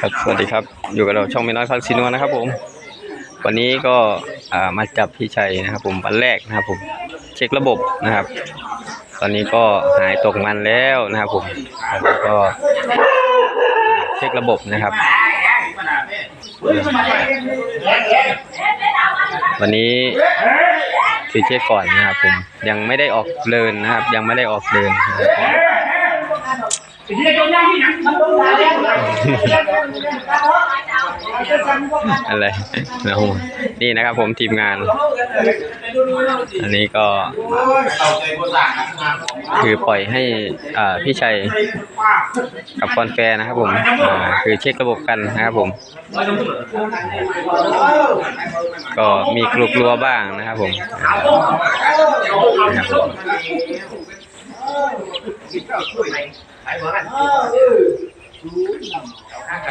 ครับสวัสดีครับอยู่กับเราช่องไม่น้อยพักซินัวนะครับ ผม วันนี้ก็มาจับพี่ชัยนะครับ ผมวันแรกนะครับ ผมเช็คระบบนะครับ ตอนนี้ก็หายตกมันแล้วนะครับ ผมแล้วก็เช็คระบบนะครับ วันนี้คือเช็คก่อนนะครับ ผมยังไม่ได้ออกเดินนะครับ ยังไม่ได้ออกเดินนะครับ อะไรนะผมนี่นะครับผมทีมงาน อันนี้ก็ คือปล่อยให้อ่าพี่ชัยกับคอนแฟร์นะครับผมคือเช็คระบบกันนะครับผม ก็มีกลัวบ้างนะครับผม อ่านะครั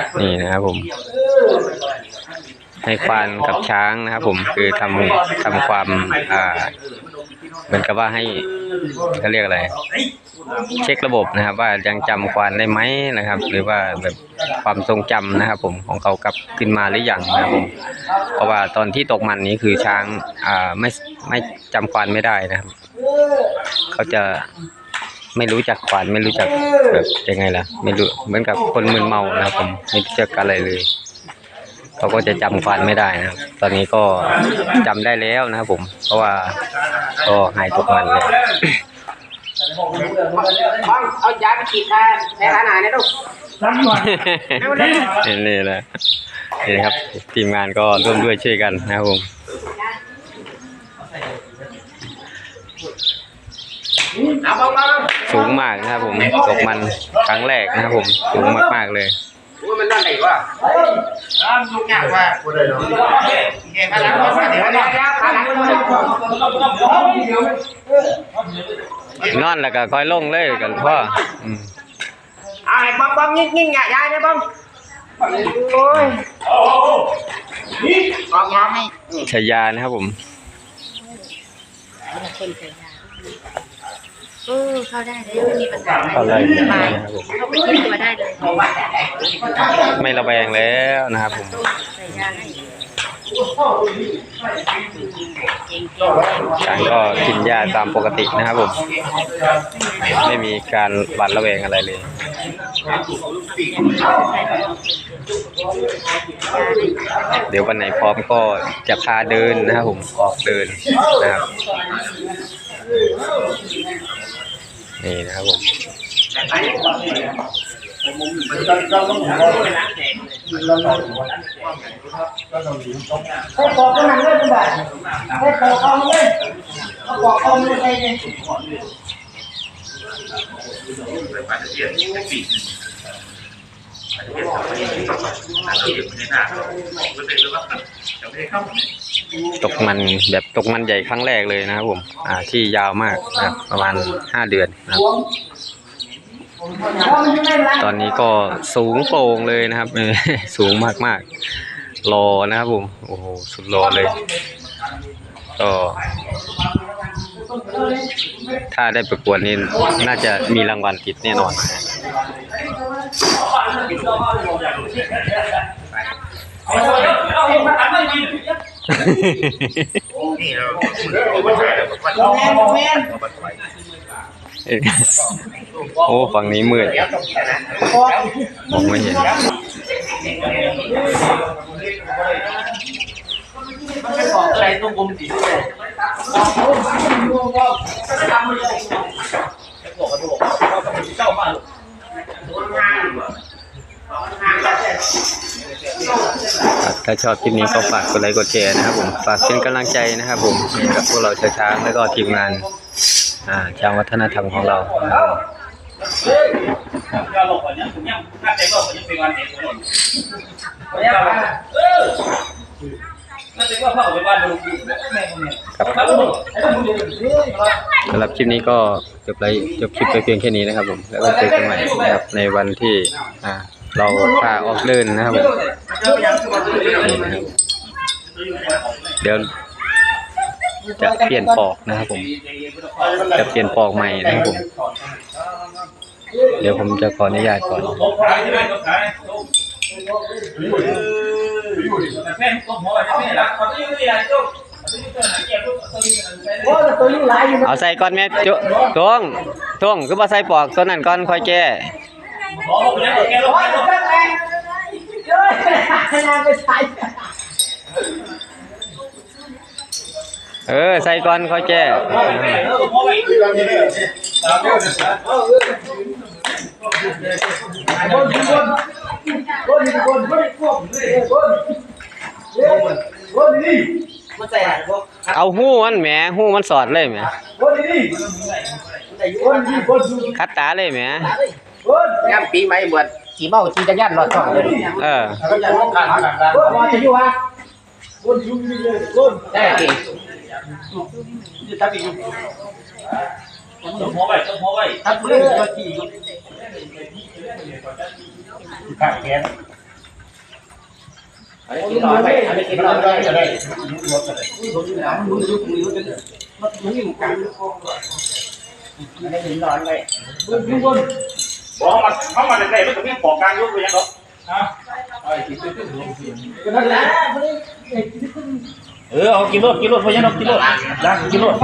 บผมนี่นะครับผม ให้ควานกับช้างนะครับผมคือทำทำความอ่าเหมือนกับว่าให้เขาเรียกอะไร เช็คระบบนะครับ ว่ายังจำควานได้ไหมนะครับ หรือว่าแบบความทรงจำนะครับผมของเขากลับขึ้นมาหรือยังนะครับผมเพราะว่าตอนที่ตกมันนี้คือช้างอ่าไม่ไม่จำควานไม่ได้นะครับเขาจะ ไม่รู้จักควานไม่รู้จักแบบยังไงล่ะ ไม่รู้เหมือนกับคนมึนเมานะครับผมไม่รู้จักอะไรเลยเขาก็จะจำควานไม่ได้นะครับตอนนี้ก็จำได้แล้วนะครับผม เพราะว่าก็หายตกมันเลยเอายาไปฉีดนะในร้านอาหารนะลูกนี่นี่แหละนี่นะครับ ทีมงานก็ร่วมด้วยช่วยกันนะครับผม เอาบ้างบ้าง สูงมากนะครับผมตกมันครั้งแรกนะครับผมสูงมากๆเลยว่ามันนอนไหนวะลูกยากว่าแกพลังมาเดี๋ยวนะพลังนอนแล้วก็ค่อยลงเลยกันพ่ออืมเอาไอ้บ้องบ้องยิ่งยิ่งยายนะบ้องโอ้ยออกยาให้ชายานะครับผมคนใส่ยา เออเข้าได้เลยไม่มีปัญหาเข้าได้สบายนะครับผม เข้าไปที่ตัวได้เลยไม่ระแวงแล้วนะครับผม ใส่ยาให้ช้างก็กินหญ้าตามปกตินะครับผม ไม่มีการหวาดระแวงอะไรเลยเดี๋ยววันไหนพร้อมก็จะพาเดินนะครับผมออกเดินนะครับ นี่นะครับผมให้ปอกก็มันเลยทุกบาทให้ปอกเอาเลยเอาปอกเอาเลยใส่เลย ตกมันแบบตกมันใหญ่ครั้งแรกเลยนะครับผม อ่าที่ยาวมากนะครับประมาณห้าเดือนนะครับ ตอนนี้ก็สูงโปร่งเลยนะครับ สูงมากๆรอนะครับผม โอ้โหสุดรอเลย ก็ถ้าได้ประกวดนี่น่าจะมีรางวัลติดแน่นอน โอ้ฝั่งนี้มืดมองไม่เห็นอะไรต้องกลมสีด้วย ถ้าชอบคลิปนี้ก็ฝากกดไลค์กดแชร์นะครับผมฝากเป็นกำลังใจนะครับผมกับพวกเราชาวช้างแล้วก็ทีมงานอ่าชางวัฒนธรรมของเราสำหรับคลิปนี้ก็จบไลจบคลิปไปเพียงแค่นี้นะครับผม แล้วก็เจอกันใหม่นะครับในวันที่อ่า เราพาออกเลินนะครับผมเดี๋ยวจะเปลี่ยนปอกนะครับผม จะเปลี่ยนปอกใหม่นะครับผม เดี๋ยวผมจะขออนุญาตก่อนเอาใส่ก้อนแม่จ้วงจ้วงคือมาใส่ปอกตัวนั้นก้อนค่อยแก้ อ๋อผมจะกลงให้ผมแรงเยอะให้นานไปเออใส่ก่อนค่อยแก้เอาหู้มันแหมหู้มันสอดเลยแหมคัดตาเลยแหม ย่นปีใหม่บวชขี่เมาขี่จะยันรอดช่องเลยเออพอจะอยู่วะได้นเอ้ยทับเรื่องก็ที่อยู่ข้างแขนอันนี้กินรอไปอันนี้กินรอไปจะได้รถจะได้มันยุ่งกันอันนี้กินรอไป บอกมันเขามาในไม่ต้องมีปอกกลางยุบไปยังหรอกก็นั่นแหละเออเอากินรถกินรถไปยังหรอกกินรถย่างกินรถ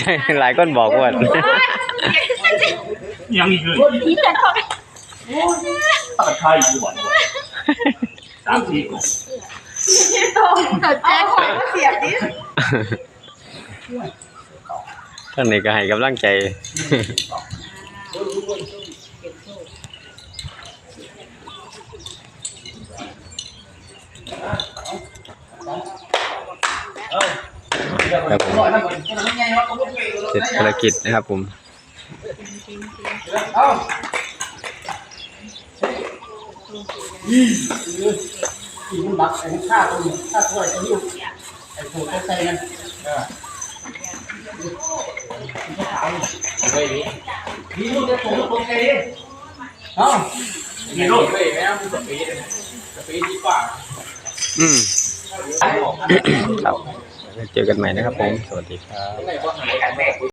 ใช่หลายคนบอกว่ายังอีกเลยพี่จะทำตัดไทยอยู่บ่อนสามสี่กล่องตัดแจ้งของเสียบดิ ท่านนี้ก็ให้กำลังใจ ครับผมเสร็จภารกิจนะครับผมกินบักไอ้ข้าตัวนี้ข้าวถ้วยตัวนี้ไอ้ผูกใส่กัน มีลูกจะสูงตรงไหนเอ้ากินรถอืมครับเจอกันใหม่นะครับผม สวัสดีครับ